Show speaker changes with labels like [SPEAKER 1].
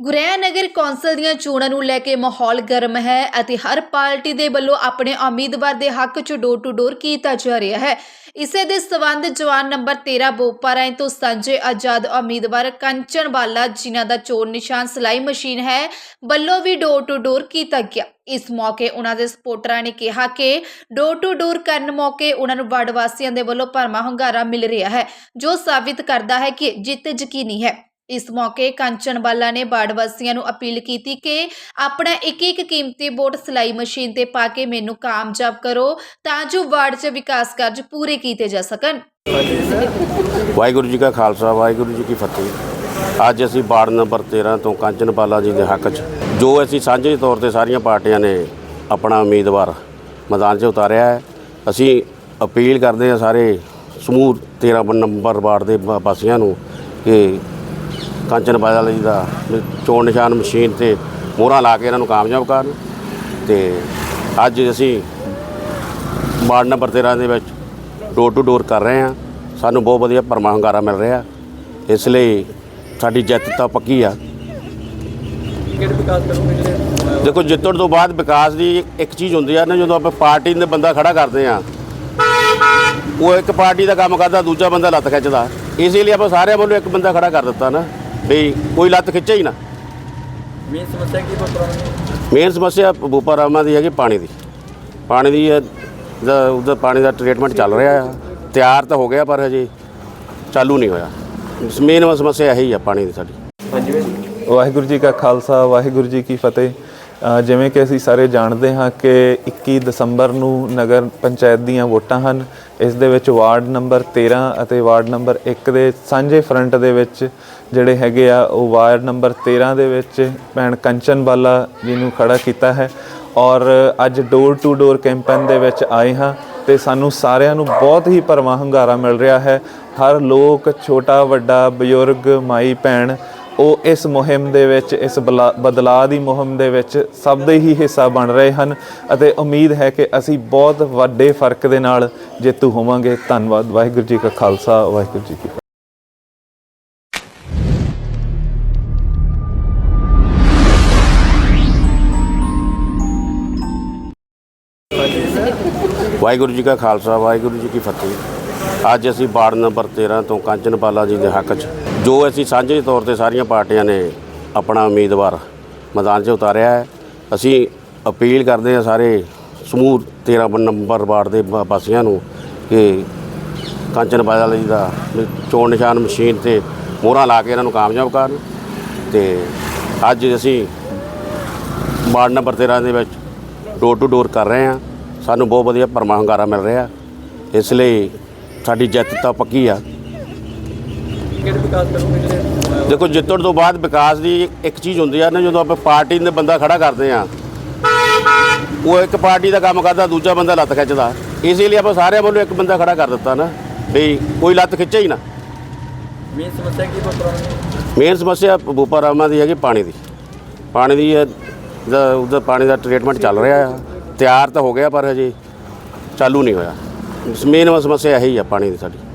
[SPEAKER 1] ਗੁਰੇਆ ਨਗਰ council ਦੀਆਂ ਚੋਣਾਂ ਨੂੰ ਲੈ ਕੇ ਮਾਹੌਲ ਗਰਮ ਹੈ ਅਤੇ ਹਰ ਪਾਰਟੀ ਦੇ ਵੱਲੋਂ ਆਪਣੇ ਉਮੀਦਵਾਰ ਦੇ ਹੱਕ 'ਚ ਡੋਰ ਟੂ ਡੋਰ ਕੀਤਾ ਜਾ ਰਿਹਾ ਹੈ। ਇਸੇ ਦੇ ਸਬੰਧ ਜਵਾਨ ਨੰਬਰ 13 ਬੋਪਾਰਾਏ ਤੋਂ ਸੰਜੇ ਆਜ਼ਾਦ ਉਮੀਦਵਾਰ ਕੰਚਨ ਬਾਲਾ, ਜਿਨ੍ਹਾਂ ਦਾ ਚੋਣ ਨਿਸ਼ਾਨ ਸਲਾਈ ਮਸ਼ੀਨ ਹੈ, ਵੱਲੋਂ ਵੀ ਡੋਰ ਟੂ ਡੋਰ ਕੀਤਾ ਗਿਆ। ਇਸ ਮੌਕੇ ਉਹਨਾਂ ਦੇ ਸਪੋਰਟਰਾਂ ਨੇ ਕਿਹਾ ਕਿ ਡੋਰ ਟੂ ਡੋਰ ਕਰਨ ਮੌਕੇ ਉਹਨਾਂ ਨੂੰ ਵਾਰਡ ਵਾਸੀਆਂ ਦੇ ਵੱਲੋਂ ਭਰਮਾ ਹੁੰਗਾਰਾ ਮਿਲ ਰਿਹਾ ਹੈ, ਜੋ ਸਾਬਿਤ ਕਰਦਾ ਹੈ ਕਿ ਜਿੱਤ ਯਕੀਨੀ ਹੈ। ਇਸ ਮੌਕੇ ਕੰਚਨ ਬਾਲਾ ਨੇ ਬਾੜ ਵਾਸੀਆਂ ਨੂੰ ਅਪੀਲ ਕੀਤੀ ਕਿ ਆਪਣਾ ਇੱਕ ਇੱਕ ਕੀਮਤੀ ਵੋਟ ਸਿਲਾਈ ਮਸ਼ੀਨ ਤੇ ਪਾ ਕੇ ਮੈਨੂੰ ਕਾਮਯਾਬ ਕਰੋ ਤਾਂ ਜੋ ਵਾਰਡ 'ਚ ਵਿਕਾਸ ਕਾਰਜ ਪੂਰੇ ਕੀਤੇ ਜਾ ਸਕਣ।
[SPEAKER 2] ਵਾਹਿਗੁਰੂ ਜੀ ਕਾ ਖਾਲਸਾ, ਵਾਹਿਗੁਰੂ ਜੀ ਕੀ ਫਤਿਹ। ਅੱਜ ਅਸੀਂ ਵਾਰਡ ਨੰਬਰ 13 ਤੋਂ ਕੰਚਨ ਬਾਲਾ ਜੀ ਦੇ ਹੱਕ 'ਚ, ਜੋ ਅਸੀਂ ਸਾਂਝੇ ਤੌਰ ਤੇ ਸਾਰੀਆਂ ਪਾਰਟੀਆਂ ਨੇ ਆਪਣਾ ਉਮੀਦਵਾਰ ਮੈਦਾਨ 'ਚ ਉਤਾਰਿਆ ਹੈ। ਅਸੀਂ ਅਪੀਲ ਕਰਦੇ ਹਾਂ ਸਾਰੇ ਸਮੂਹ 13 ਨੰਬਰ ਵਾਰਡ ਦੇ ਵਾਸੀਆਂ ਨੂੰ ਕਿ ਕੰਚਨ ਬਾਲਾ ਜੀ ਦਾ ਚੋਣ ਨਿਸ਼ਾਨ ਮਸ਼ੀਨ ਤੇ ਮੋਹਰਾਂ ਲਾ ਕੇ ਇਹਨਾਂ ਨੂੰ ਕਾਮਯਾਬ ਕਰਨ ਤੇ ਅੱਜ ਅਸੀਂ ਵਾਰਡ ਨੰਬਰ 13 ਦੇ ਵਿੱਚ ਡੋਰ ਟੂ ਡੋਰ ਕਰ ਰਹੇ ਹਾਂ। ਸਾਨੂੰ ਬਹੁਤ ਵਧੀਆ ਭਰਮਾ ਹੁੰਗਾਰਾ ਮਿਲ ਰਿਹਾ। ਇਸ ਲਈ ਸਾਡੀ ਜਿੱਤ ਤਾਂ ਪੱਕੀ ਆ।
[SPEAKER 3] ਕਿਹੜੇ ਵਿਕਾਸ ਕਰੋਗੇ ਜਿਹੜੇ
[SPEAKER 2] ਦੇਖੋ ਜਿੱਤਣ ਤੋਂ ਬਾਅਦ ਵਿਕਾਸ ਦੀ ਇੱਕ ਚੀਜ਼ ਹੁੰਦੀ ਆ ਨਾ ਜਦੋਂ ਆਪਾਂ ਪਾਰਟੀ ਦੇ ਬੰਦਾ ਖੜਾ ਕਰਦੇ ਆ ਉਹ ਇੱਕ ਪਾਰਟੀ ਦਾ ਕੰਮ ਕਰਦਾ ਦੂਜਾ ਬੰਦਾ ਲੱਤ ਖਿੱਚਦਾ। ਇਸੇ ਲਈ ਆਪਾਂ ਸਾਰਿਆਂ ਵੱਲੋਂ ਇੱਕ ਬੰਦਾ ਖੜਾ ਕਰ ਦਿੱਤਾ ਨਾ। ਵੀ ਕੋਈ ਲੱਤ ਖਿੱਚੇ ਹੀ ਨਾ।
[SPEAKER 3] ਮੇਨ ਸਮੱਸਿਆ ਕੀ ਬੋਤਰਾਂ ਦੀ?
[SPEAKER 2] ਮੇਨ ਸਮੱਸਿਆ ਬੂਪਾ ਰਾਮਾ ਦੀ ਹੈਗੀ ਪਾਣੀ ਦੀ। ਪਾਣੀ ਦੀ ਦਾ ਉਹਦਾ ਪਾਣੀ ਦਾ ਟ੍ਰੀਟਮੈਂਟ ਚੱਲ ਰਿਹਾ ਆ। ਤਿਆਰ ਤਾਂ ਹੋ ਗਿਆ ਪਰ ਹਜੇ ਚਾਲੂ ਨਹੀਂ ਹੋਇਆ। ਮੇਨ ਸਮੱਸਿਆ ਇਹੀ ਆ ਪਾਣੀ ਦੀ ਸਾਡੀ।
[SPEAKER 3] ਹਾਂਜੀ
[SPEAKER 4] ਵਾਹਿਗੁਰੂ ਜੀ ਕਾ ਖਾਲਸਾ ਵਾਹਿਗੁਰੂ ਜੀ ਕੀ ਫਤਿਹ। ਜਿਵੇਂ ਕਿ ਅਸੀਂ ਸਾਰੇ ਜਾਣਦੇ ਹਾਂ ਕਿ 21 ਦਸੰਬਰ ਨੂੰ ਨਗਰ ਪੰਚਾਇਤ ਦੀਆਂ ਵੋਟਾਂ ਹਨ। ਇਸ ਦੇ ਵਿੱਚ ਵਾਰਡ ਨੰਬਰ 13 ਅਤੇ ਵਾਰਡ ਨੰਬਰ 1 ਦੇ ਸਾਂਝੇ ਫਰੰਟ ਦੇ ਵਿੱਚ ਜਿਹੜੇ ਹੈਗੇ ਆ, ਉਹ ਵਾਰਡ ਨੰਬਰ 13 ਦੇ ਵਿੱਚ ਭੈਣ ਕੰਚਨ ਬਾਲਾ ਜੀ ਨੂੰ ਖੜਾ ਕੀਤਾ ਹੈ। ਔਰ ਅੱਜ ਡੋਰ ਟੂ ਡੋਰ ਕੈਂਪੇਨ ਦੇ ਵਿੱਚ ਆਏ ਹਾਂ ਤੇ ਸਾਨੂੰ ਸਾਰਿਆਂ ਨੂੰ ਬਹੁਤ ਹੀ ਭਰਵਾਂ ਹੁੰਗਾਰਾ ਮਿਲ ਰਿਹਾ ਹੈ। ਹਰ ਲੋਕ, ਛੋਟਾ, ਵੱਡਾ, ਬਜ਼ੁਰਗ, ਮਾਈ, ਭੈਣ ਉਹ ਇਸ ਮੁਹਿੰਮ ਦੇ ਵਿੱਚ, ਇਸ ਬਲਾ- ਬਦਲਾਅ ਦੀ ਮੁਹਿੰਮ ਦੇ ਵਿੱਚ ਸਭ ਦੇ ਹੀ ਹਿੱਸਾ ਬਣ ਰਹੇ ਹਨ ਅਤੇ ਉਮੀਦ ਹੈ ਕਿ ਅਸੀਂ ਬਹੁਤ ਵੱਡੇ ਫ਼ਰਕ ਦੇ ਨਾਲ ਜੇਤੂ ਹੋਵਾਂਗੇ। ਧੰਨਵਾਦ। ਵਾਹਿਗੁਰੂ ਜੀ ਕਾ ਖਾਲਸਾ, ਵਾਹਿਗੁਰੂ ਜੀ ਕੀ ਫਤਿਹ।
[SPEAKER 2] ਵਾਹਿਗੁਰੂ ਜੀ ਕਾ ਖਾਲਸਾ, ਵਾਹਿਗੁਰੂ ਜੀ ਕੀ ਫਤਿਹ। ਅੱਜ ਅਸੀਂ ਵਾਰਡ ਨੰਬਰ 13 ਤੋਂ ਕੰਚਨ ਜੀ ਦੇ ਹੱਕ 'ਚ ਜੋ ਅਸੀਂ ਸਾਂਝੇ ਤੌਰ ਤੇ ਸਾਰੀਆਂ ਪਾਰਟੀਆਂ ਨੇ ਆਪਣਾ ਉਮੀਦਵਾਰ ਮੈਦਾਨ 'ਚ ਉਤਾਰਿਆ ਹੈ, ਅਸੀਂ ਅਪੀਲ ਕਰਦੇ ਹਾਂ ਸਾਰੇ ਸਮੂਹ 13 ਨੰਬਰ ਵਾਰਡ ਦੇ ਵਾ- ਵਾਸੀਆਂ ਨੂੰ ਕਿ ਕੰਚਨ ਬਾਦਲ ਜੀ ਦਾ ਚੋਣ ਨਿਸ਼ਾਨ ਮਸ਼ੀਨ ਤੇ ਮੋਹਰਾਂ ਲਾ ਕੇ ਇਹਨਾਂ ਨੂੰ ਕਾਮਯਾਬ ਕਰਨ ਤੇ ਅੱਜ ਅਸੀਂ ਵਾਰਡ ਨੰਬਰ 13 ਦੇ ਵਿੱਚ ਡੋਰ ਟੂ ਡੋਰ ਕਰ ਰਹੇ ਹਾਂ। ਸਾਨੂੰ ਬਹੁਤ ਵਧੀਆ ਭਰਮਾ ਹੁੰਗਾਰਾ ਮਿਲ ਰਿਹਾ। ਇਸ ਲਈ ਸਾਡੀ ਜਿੱਤ ਤਾਂ ਪੱਕੀ ਆ।
[SPEAKER 3] ਕਿਹੜੇ ਵਿਕਾਸ ਕਰੋਗੇ ਜਿਹੜੇ
[SPEAKER 2] ਦੇਖੋ ਜਿੱਤਣ ਤੋਂ ਬਾਅਦ ਵਿਕਾਸ ਦੀ ਇੱਕ ਚੀਜ਼ ਹੁੰਦੀ ਆ ਨਾ ਜਦੋਂ ਆਪਾਂ ਪਾਰਟੀ ਦੇ ਬੰਦਾ ਖੜਾ ਕਰਦੇ ਆ ਉਹ ਇੱਕ ਪਾਰਟੀ ਦਾ ਕੰਮ ਕਰਦਾ ਦੂਜਾ ਬੰਦਾ ਲੱਤ ਖਿੱਚਦਾ। ਇਸੇ ਲਈ ਆਪਾਂ ਸਾਰਿਆਂ ਵੱਲੋਂ ਇੱਕ ਬੰਦਾ ਖੜਾ ਕਰ ਦਿੱਤਾ ਨਾ ਵੀ ਕੋਈ ਲੱਤ ਖਿੱਚੇ ਹੀ ਨਾ।
[SPEAKER 3] ਮੇਨ ਸਮੱਸਿਆ ਕੀ ਬੋਤਰਾਂ ਦੀ
[SPEAKER 2] ਮੇਨ ਸਮੱਸਿਆ ਬੂਪਾ ਰਾਮਾ ਦੀ ਹੈਗੀ ਪਾਣੀ ਦੀ। ਪਾਣੀ ਦੀ ਦਾ ਉਹਦਾ ਪਾਣੀ ਦਾ ਟ੍ਰੀਟਮੈਂਟ ਚੱਲ ਰਿਹਾ ਆ। ਤਿਆਰ ਤਾਂ ਹੋ ਗਿਆ ਪਰ ਹਜੇ ਚਾਲੂ ਨਹੀਂ ਹੋਇਆ। ਮੇਨ ਸਮੱਸਿਆ ਇਹੀ ਆ ਪਾਣੀ ਦੀ ਸਾਡੀ।